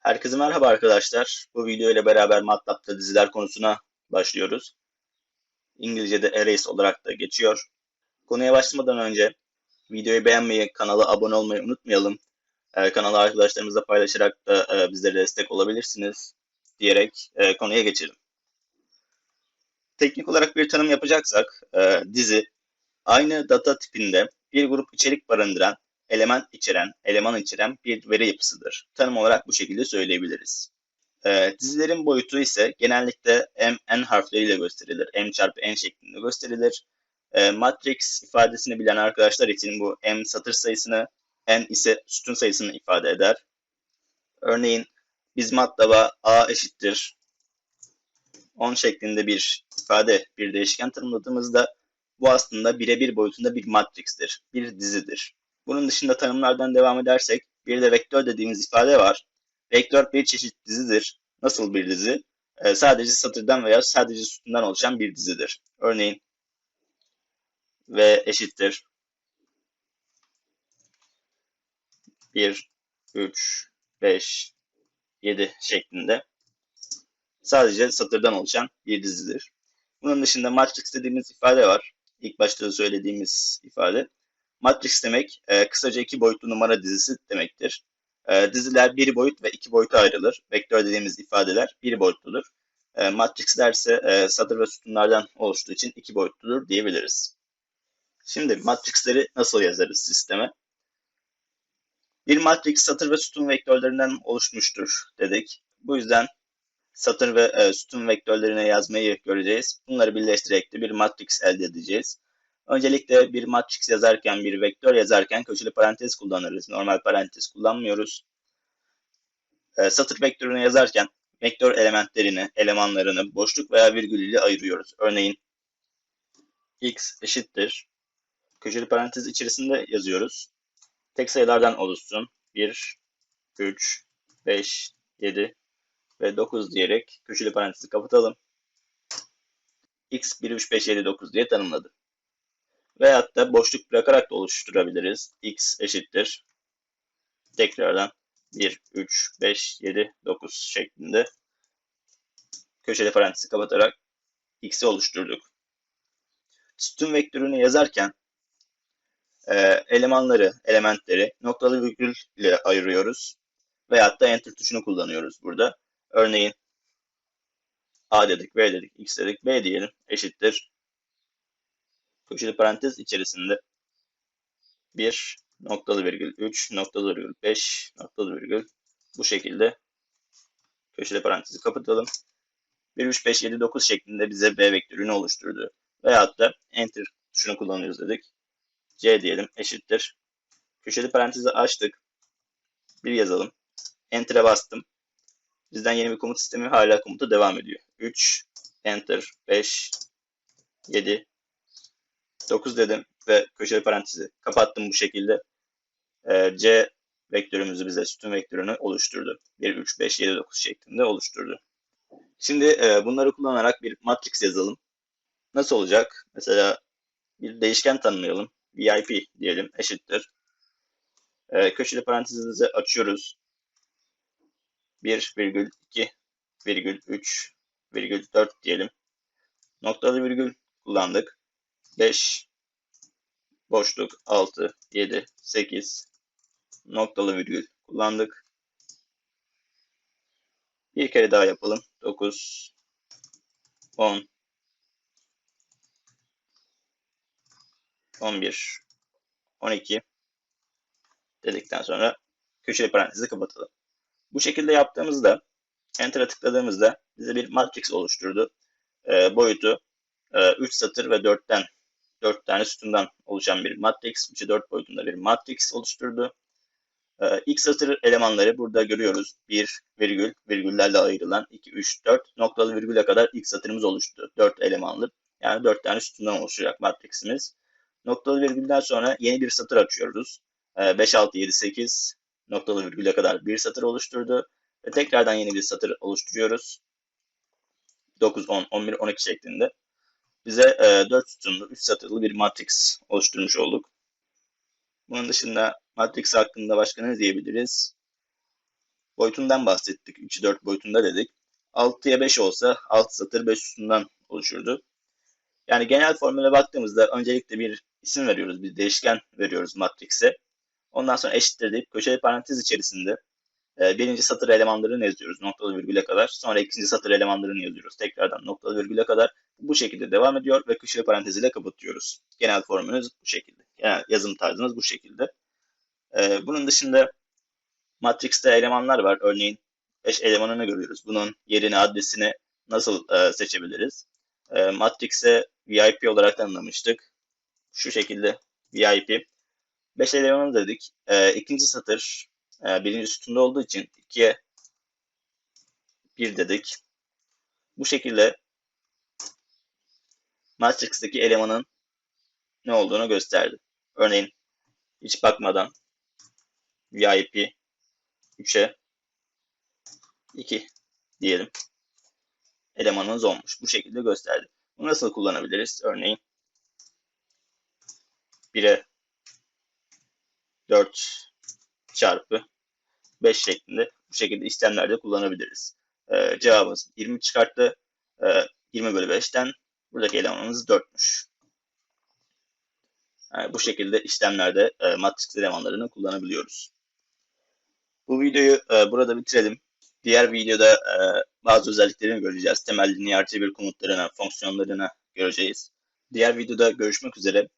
Herkese merhaba arkadaşlar. Bu video ile beraber MATLAB'da diziler konusuna başlıyoruz. İngilizce'de arrays olarak da geçiyor. Konuya başlamadan önce videoyu beğenmeyi, kanala abone olmayı unutmayalım. Ee, kanalı arkadaşlarımızla paylaşarak da e, bizlere destek olabilirsiniz diyerek e, konuya geçelim. Teknik olarak bir tanım yapacaksak e, dizi aynı data tipinde bir grup içerik barındıran element içeren, eleman içeren bir veri yapısıdır. Tanım olarak bu şekilde söyleyebiliriz. E, dizilerin boyutu ise genellikle m, n harfleriyle gösterilir. m çarpı n şeklinde gösterilir. E, matrix ifadesini bilen arkadaşlar için bu m satır sayısını, n ise sütun sayısını ifade eder. Örneğin biz MATLAB'a a eşittir 10 şeklinde bir ifade, bir değişken tanımladığımızda bu aslında birebir boyutunda bir matrixtir, bir dizidir. Bunun dışında tanımlardan devam edersek bir de vektör dediğimiz ifade var. Vektör bir çeşit dizidir. Nasıl bir dizi? Ee, sadece satırdan veya sadece sütundan oluşan bir dizidir. Örneğin V eşittir 1, 3, 5, 7 şeklinde sadece satırdan oluşan bir dizidir. Bunun dışında matrix dediğimiz ifade var. İlk başta söylediğimiz ifade. Matrix demek e, kısaca iki boyutlu numara dizisi demektir. E, diziler bir boyut ve iki boyuta ayrılır. Vektör dediğimiz ifadeler bir boyutludur. E, matrixler ise e, satır ve sütunlardan oluştuğu için iki boyutludur diyebiliriz. Şimdi matrixleri nasıl yazarız sisteme? Bir matrix satır ve sütun vektörlerinden oluşmuştur dedik. Bu yüzden satır ve e, sütun vektörlerine yazmayı göreceğiz. Bunları birleştirerek de bir matrix elde edeceğiz. Öncelikle bir matrix yazarken, bir vektör yazarken köşeli parantez kullanırız. Normal parantez kullanmıyoruz. E, satır vektörünü yazarken vektör elementlerini, elemanlarını boşluk veya virgül ile ayırıyoruz. Örneğin x eşittir. Köşeli parantez içerisinde yazıyoruz. Tek sayılardan oluşsun. 1, 3, 5, 7 ve 9 diyerek köşeli parantezi kapatalım. x 1, 3, 5, 7, 9 diye tanımladı. Veyahut da boşluk bırakarak da oluşturabiliriz. x eşittir. Tekrardan 1, 3, 5, 7, 9 şeklinde köşeli parantezi kapatarak x'i oluşturduk. Sütun vektörünü yazarken e, elemanları, elementleri noktalı virgül ile ayırıyoruz. Veyahut da enter tuşunu kullanıyoruz burada. Örneğin a dedik, b dedik, x dedik, b diyelim eşittir köşeli parantez içerisinde 1 noktalı virgül 3 noktalı virgül 5 noktalı virgül bu şekilde köşeli parantezi kapatalım. 1, 3, 5, 7, 9 şeklinde bize B vektörünü oluşturdu. Veyahut da Enter tuşunu kullanıyoruz dedik. C diyelim eşittir. Köşeli parantezi açtık. Bir yazalım. Enter'e bastım. Bizden yeni bir komut sistemi hala komuta devam ediyor. 3, Enter, 5, 7, 9 dedim ve köşeli parantezi kapattım bu şekilde. E, C vektörümüzü bize sütun vektörünü oluşturdu. 1, 3, 5, 7, 9 şeklinde oluşturdu. Şimdi e, bunları kullanarak bir matrix yazalım. Nasıl olacak? Mesela bir değişken tanımlayalım. VIP diyelim eşittir. E, köşeli parantezimizi açıyoruz. 1 virgül 2 virgül 3 virgül 4 diyelim. Noktalı virgül kullandık. 5 boşluk 6 7 8 noktalı virgül kullandık. Bir kere daha yapalım. 9 10 11 12 dedikten sonra köşeli parantezi kapatalım. Bu şekilde yaptığımızda Enter'a tıkladığımızda bize bir matrix oluşturdu. E, boyutu e, 3 satır ve 4'ten 4 tane sütundan oluşan bir matrix. 3'e 4 boyutunda bir matrix oluşturdu. Ee, ilk satır elemanları burada görüyoruz. 1 virgül, virgüllerle ayrılan 2, 3, 4 noktalı virgüle kadar ilk satırımız oluştu. 4 elemanlı. Yani 4 tane sütundan oluşacak matriximiz. Noktalı virgülden sonra yeni bir satır açıyoruz. 5, 6, 7, 8 noktalı virgüle kadar bir satır oluşturdu. Ve tekrardan yeni bir satır oluşturuyoruz. 9, 10, 11, 12 şeklinde bize e, 4 sütunlu 3 satırlı bir matrix oluşturmuş olduk. Bunun dışında matrix hakkında başka ne diyebiliriz? boyutundan bahsettik. 3'ü 4 boyutunda dedik. 6'ya 5 olsa 6 satır 5 sütundan oluşurdu. Yani genel formüle baktığımızda öncelikle bir isim veriyoruz, bir değişken veriyoruz matrikse. Ondan sonra eşittir deyip köşeli parantez içerisinde e, birinci satır elemanlarını yazıyoruz noktalı virgüle kadar. Sonra ikinci satır elemanlarını yazıyoruz tekrardan noktalı virgüle kadar. Bu şekilde devam ediyor ve köşeli parantez ile kapatıyoruz. Genel formülümüz bu şekilde. Genel yazım tarzımız bu şekilde. E, bunun dışında Matrix'te elemanlar var. Örneğin 5 elemanını görüyoruz. Bunun yerini, adresini nasıl e, seçebiliriz? E, Matrix'e VIP olarak tanımlamıştık. Şu şekilde VIP. 5 elemanı dedik. E, ikinci satır e, birinci sütunda olduğu için 2'ye 1 dedik. Bu şekilde Matrix'teki elemanın ne olduğunu gösterdi. Örneğin hiç bakmadan VIP 3'e 2 diyelim. Elemanımız olmuş. Bu şekilde gösterdi. Bunu nasıl kullanabiliriz? Örneğin 1'e 4 çarpı 5 şeklinde bu şekilde işlemlerde kullanabiliriz. Ee, cevabımız 20 çıkarttı. Ee, 20 bölü 5'ten buradaki elemanımız 4'müş. Yani bu şekilde işlemlerde e, matris elemanlarını kullanabiliyoruz. Bu videoyu e, burada bitirelim. Diğer videoda e, bazı özelliklerini göreceğiz. Temel lineer cebir komutlarını, fonksiyonlarını göreceğiz. Diğer videoda görüşmek üzere.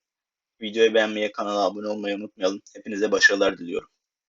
Videoyu beğenmeyi, kanala abone olmayı unutmayalım. Hepinize başarılar diliyorum.